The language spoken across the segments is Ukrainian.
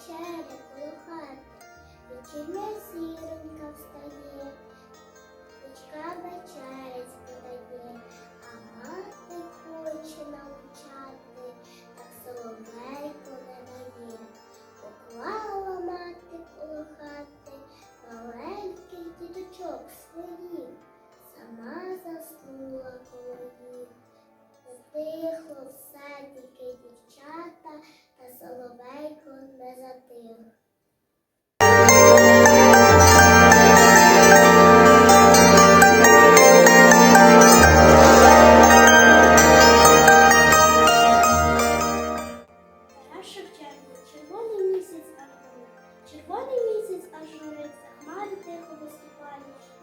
Вечеря коло хати, Вечірня зіронька встає, Дочка вечерець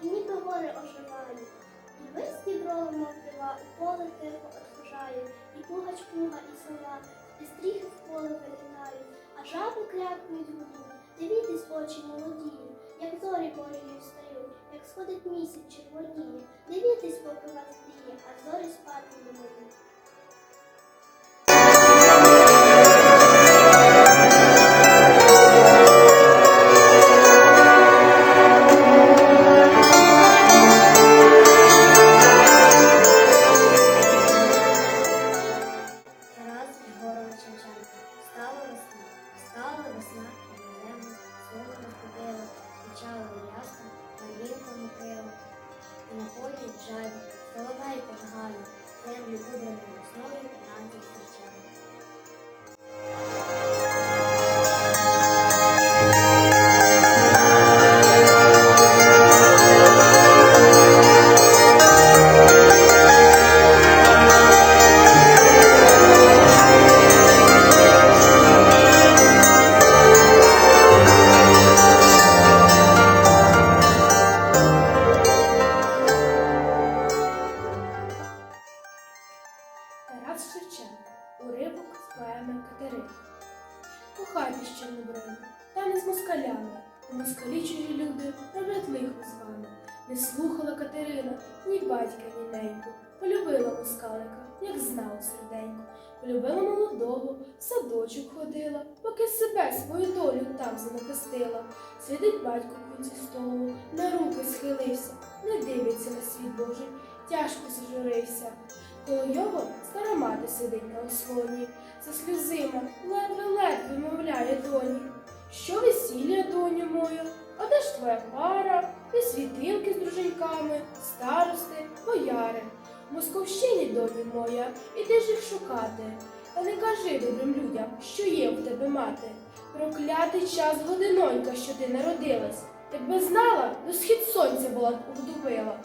і ніби гори оживають. І вись дібровим мовтива, у поле тихо отхожає, і пугач пуга, і сова, і стріхи в поле вилітають, а жаби крякнуть гудуть, дивітесь очі молодії, як зорі Божі встають, як сходить місяць червоніє, дивітесь, поки вас діє, а Thank you. Тарас Шевченко. Уривок з поеми Катерини. Кохайтесь, чорнобриві, та не з москалями. У москалі чужі люди роблять лихо з вами. Не слухала Катерина ні батька, ні неньку. Полюбила москалика, як знала серденько. Полюбила молодого, в садочок ходила, поки себе свою долю там занапастила. Сидить батько кінці столу, на руки схилився, не дивиться на світ Божий, тяжко зажурився. Коло його стара мати сидить на ослоні, за сльозима ледве-ледве мовляє доні. Що весілля, доню моя, а де ж твоя пара, де світилки з друженьками, старости, бояри. Московщині, доню моя, іди ж їх шукати. Та не кажи добрим людям, що є в тебе мати. Проклятий час годинонька, що ти народилась. Якби знала, до схід сонця була б вдубила.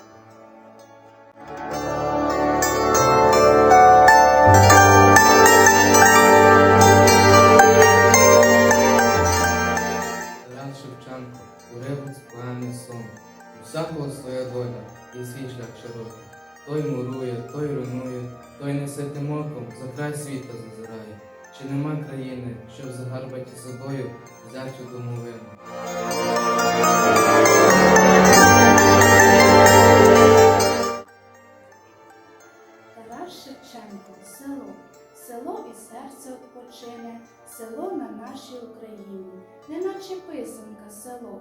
Своя і свій шлях широкий. Той мурує, той руйнує, той неситим оком за край світа зазирає. Чи нема країни, щоб загарбаті собою взяти у домовину? Тарас Шевченко, село, село і серце odpoczyне, село на нашій Україні, неначе писанка село,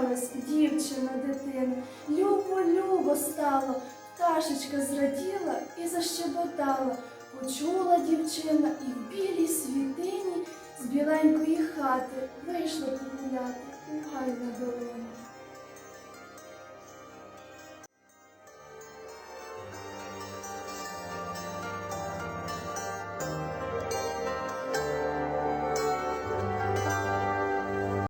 Засміялась дівчина дитина. Любо, любо стало, пташечка зраділа і защеботала. Почула дівчина і в білій світині з біленької хати вийшла погуляти у гай на долину.